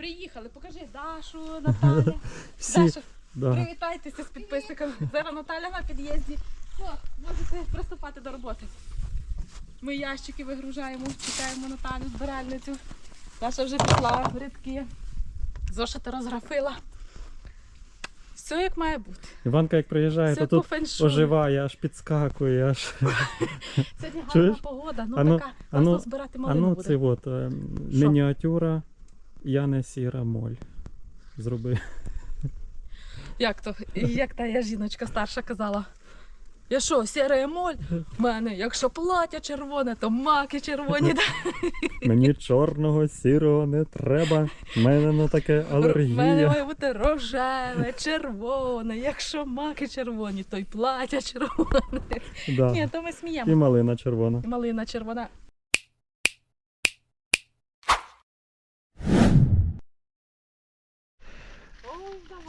Приїхали, покажи Дашу, Наталя. Всі, Даша, да. привітайтеся з підписниками. Зараз Наталя на під'їзді. О, можете приступати до роботи. Ми ящики вигружаємо, чекаємо Наталю, збиральницю. Даша вже пішла в рядки. Зошити розграфила. Все як має бути. Іванка як приїжджає, Все то тут оживає, аж підскакує, аж. Сьогодні гарна Чуєш? погода, ну Ану, така ану, класно збирати малину ну буде. це от е, мініатюра Я не сіра моль. Зроби. Як то? Як та я жіночка старша казала? Я що, сіра емоль? В мене, якщо плаття червоне, то маки червоні. Мені чорного, сірого не треба. В мене на таке В мене має бути рожеве, червоне. Якщо маки червоні, то й плаття червоне. Да. Ні, то ми І малина червона. І Малина червона.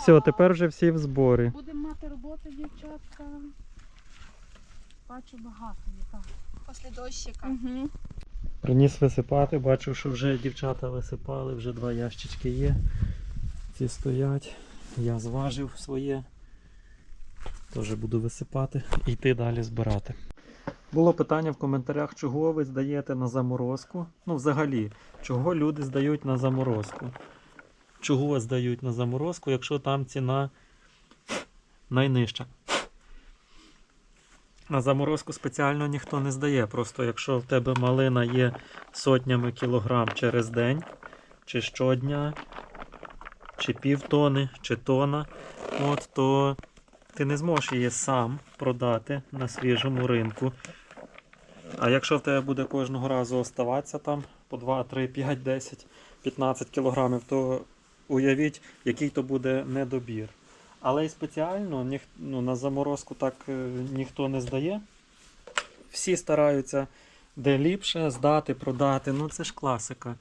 Все, тепер вже всі в зборі. Будемо мати роботи, дівчатка. Бачу багато є так. Після дощика. Угу. Приніс висипати, бачив, що вже дівчата висипали, вже два ящички є. Ці стоять. Я зважив своє. Теж буду висипати і йти далі збирати. Було питання в коментарях, чого ви здаєте на заморозку. Ну, взагалі, чого люди здають на заморозку. Чого здають на заморозку, якщо там ціна найнижча. На заморозку спеціально ніхто не здає. Просто якщо в тебе малина є сотнями кілограм через день, чи щодня, чи півтони, чи тона, от, то ти не зможеш її сам продати на свіжому ринку. А якщо в тебе буде кожного разу оставатися там по 2, 3, 5, 10, 15 кілограмів, то уявіть, який то буде недобір. Але і спеціально ніх, ну, на заморозку так е, ніхто не здає. Всі стараються де ліпше здати, продати. Ну це ж класика.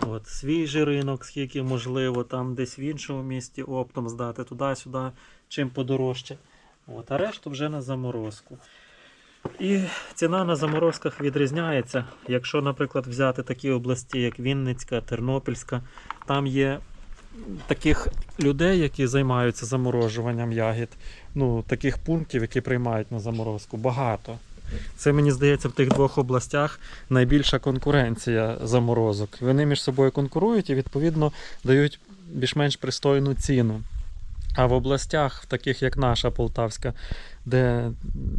От, свіжий ринок, скільки можливо, там десь в іншому місті оптом здати, туди-сюди, чим подорожче. От, а решту вже на заморозку. І ціна на заморозках відрізняється. Якщо, наприклад, взяти такі області, як Вінницька, Тернопільська, там є таких людей, які займаються заморожуванням ягід, ну, таких пунктів, які приймають на заморозку, багато. Це, мені здається, в тих двох областях найбільша конкуренція заморозок. Вони між собою конкурують і, відповідно, дають більш-менш пристойну ціну. А в областях, таких як наша Полтавська, де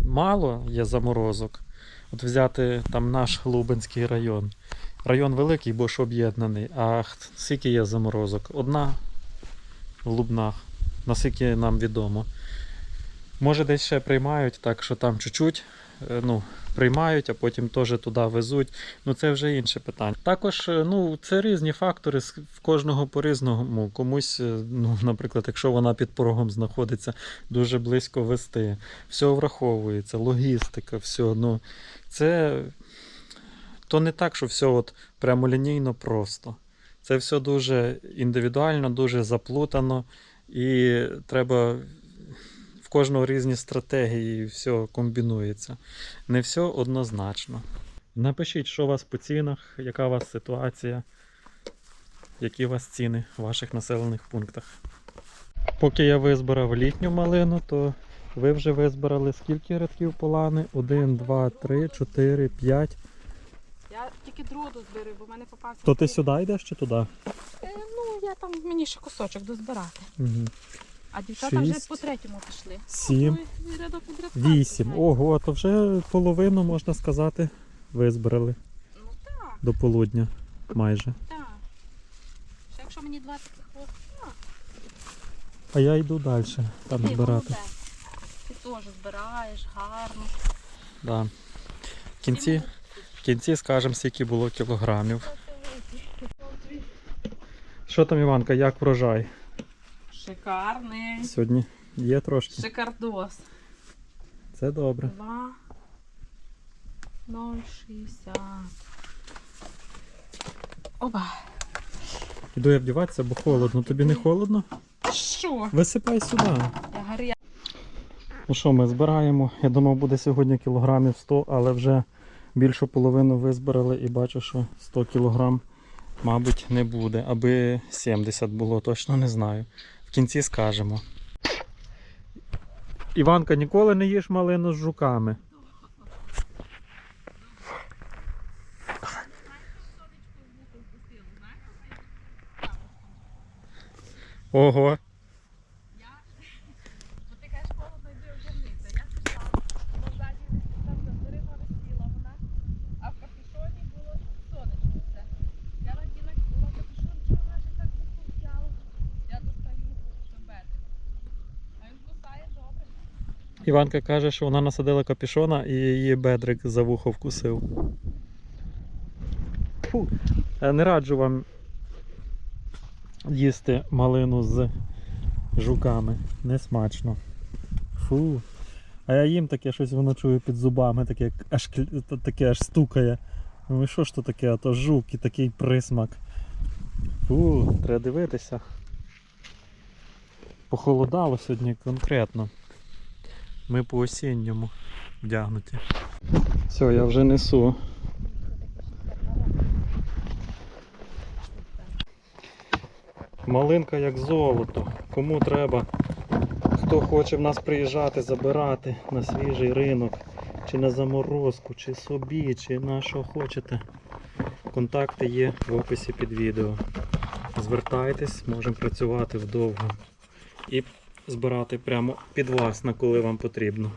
мало є заморозок, от взяти там наш Лубенський район. Район великий, бо ж об'єднаний. А скільки є заморозок? Одна в Лубнах, наскільки нам відомо. Може, десь ще приймають, так що там чуть-чуть е, ну, приймають, а потім теж туди везуть. Ну це вже інше питання. Також е, ну, це різні фактори, в кожного по-різному. Комусь, е, ну, наприклад, якщо вона під порогом знаходиться, дуже близько вести. Все враховується, логістика, все. Ну, це то не так, що все от прямолінійно просто. Це все дуже індивідуально, дуже заплутано, і треба в кожного різні стратегії, все комбінується. Не все однозначно. Напишіть, що у вас по цінах, яка у вас ситуація, які у вас ціни в ваших населених пунктах. Поки я визбирав літню малину, то ви вже визбирали скільки рядків полани? 1, 2, 3, 4, 5. Я тільки другу зберу, бо в мене попався. То ти сюди йдеш чи туди? Е, Ну, я там мені ще кусочок дозбирати. Угу. А дівчата вже по третьому пішли. Сім, Ой, рядок від рядка Вісім. знаєте. Ого, то вже половину, можна сказати, визбирали Ну так, до полудня майже. так. Ще якщо мені два таких от, ну, А я йду далі там ти збирати. молодець. Ти теж збираєш гарно. Да. В кінці, кінці скажемо, скільки було кілограмів. Що там, Іванка, як врожай? Шикарний. Сьогодні є трошки. Шикардос. Це добре. 2 0,60. Оба. Іду я вдіватися, бо холодно. Тобі не холодно? Що? Висипай сюди. Ну що, ми збираємо. Я думав, буде сьогодні кілограмів 100, але вже більшу половину визбирали і бачу, що 100 кілограм мабуть, не буде. Аби 70 було, точно не знаю. В кінці скажемо. Іванка, ніколи не їж малину з жуками. Ого. Бо ти кажеш, холодно йди одягнися. Я пішла, бо ззаді там риба висіла вона, а в капюшоні було сонечко все. Я наділа була капюшон, чого вона ще так вухо взяла. Я достаю шабети. А він кусає добре. Іванка каже, що вона насадила капюшона і її бедрик за вухо вкусив. Фу. Е, Не раджу вам їсти малину з жуками. Не смачно. Фу. А я їм таке щось воно чую під зубами, таке аж, таке аж стукає. Ну що ж то таке, а то жук і такий присмак. Фу, треба дивитися. Похолодало сьогодні конкретно. Ми по осінньому вдягнуті. Все, я вже несу. Малинка як золото. Кому треба, хто хоче в нас приїжджати, забирати на свіжий ринок, чи на заморозку, чи собі, чи на що хочете. Контакти є в описі під відео. Звертайтесь, можемо працювати вдовго. І збирати прямо під вас, на коли вам потрібно.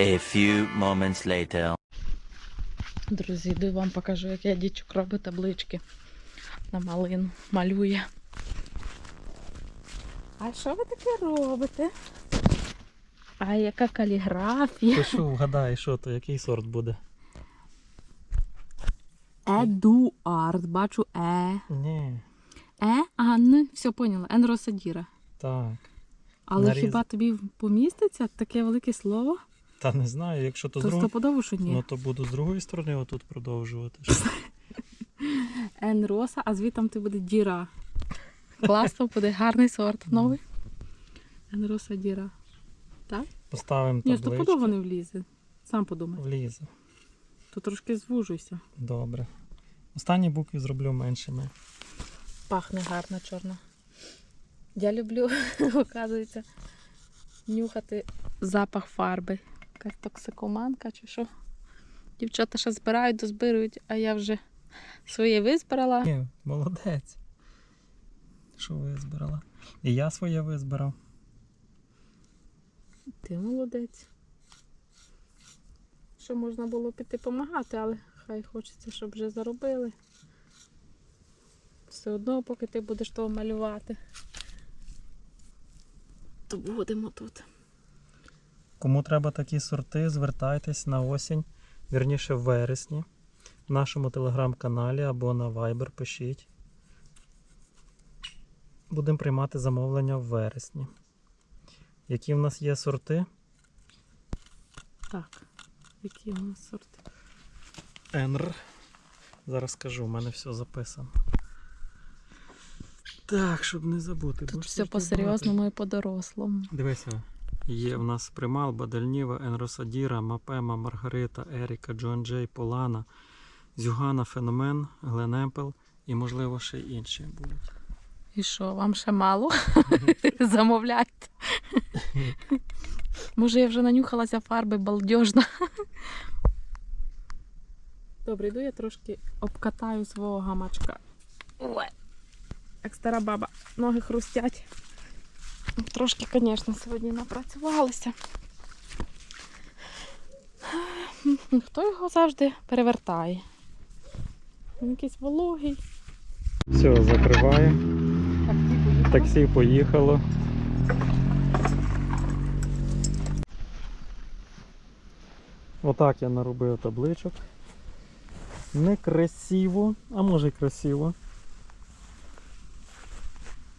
A few moments later. Друзі, йду вам покажу, як я дічок робить таблички на малину. Малює. А що ви таке робите? А яка каліграфія? Що вгадай, що то, який сорт буде? Едуард, бачу Е. Ні. Е, а Н, все поняла, Н Росадіра. Так. Але Наріз- хіба тобі поміститься таке велике слово? Та не знаю, якщо то, То з другої... що ні. Ну то буду з другої сторони отут продовжувати. Н Роса, а звідти ти буде Діра. Класно, буде гарний сорт новий. Н Роса Діра. Поставимо Ні, стопудово не влізе. Сам подумай. Влізе. То трошки звужуйся. Добре. Останні букви зроблю меншими. Пахне гарно чорно. Я люблю, оказується, нюхати запах фарби. Якась токсикоманка чи що. Дівчата ще збирають, дозбирують, а я вже своє визбирала. Ні, молодець. Що визбирала? І я своє визбирав. Ти молодець. Що можна було піти допомагати, але хай хочеться, щоб вже заробили. Все одно, поки ти будеш того малювати, то будемо тут. Кому треба такі сорти, звертайтесь на осінь, вірніше в вересні, в нашому телеграм-каналі або на Viber пишіть. Будемо приймати замовлення в вересні. Які в нас є сорти? Так, які у нас сорти? Енр. Зараз скажу, у мене все записано. Так, щоб не забути. Тут все по-серйозному і по-дорослому. Дивися, є в нас Примал, Бадальніва, Енросадіра, Мапема, Маргарита, Еріка, Джон Джей, Полана, Зюгана, Феномен, Гленемпел і, можливо, ще й інші будуть. І що, вам ще мало? Замовляйте. Може, я вже нанюхалася фарби балдежна. Добре, йду я трошки обкатаю свого гамачка. Як стара баба, ноги хрустять. Трошки, звісно, сьогодні напрацювалися. Хто його завжди перевертає? Він якийсь вологий. Все, закриваємо. Таксі поїхало. Отак я наробив табличок. Не красиво, а може й красиво.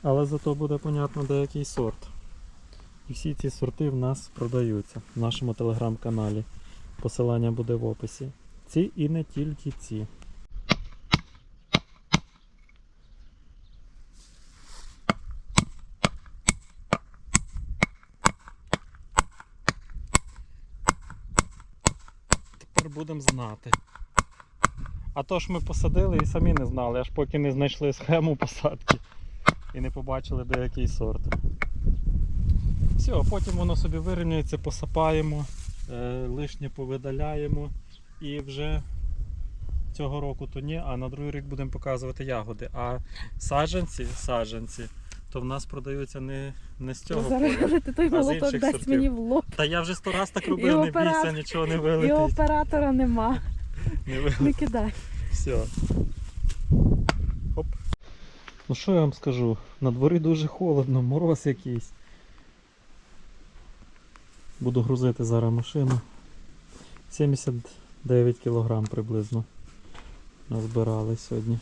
Але зато буде понятно деякий сорт. І всі ці сорти в нас продаються в нашому телеграм-каналі. Посилання буде в описі. Ці і не тільки ці. Тепер будемо знати. А то ж ми посадили і самі не знали, аж поки не знайшли схему посадки і не побачили де який сорт. Все, потім воно собі вирівнюється, посапаємо, е, лишнє повидаляємо і вже цього року то ні, а на другий рік будемо показувати ягоди. А саджанці, саджанці, то в нас продаються не, не з цього Зараз поля. ти той молоток дасть сортів. мені в лоб. Та я вже сто раз так І робив, не оператор- бійся, нічого не І оператора нема. Не. Не кидай. Все. Хоп. Ну що я вам скажу? На дворі дуже холодно, мороз якийсь. Буду грузити зараз машину. 79 кг приблизно. Назбирали сьогодні.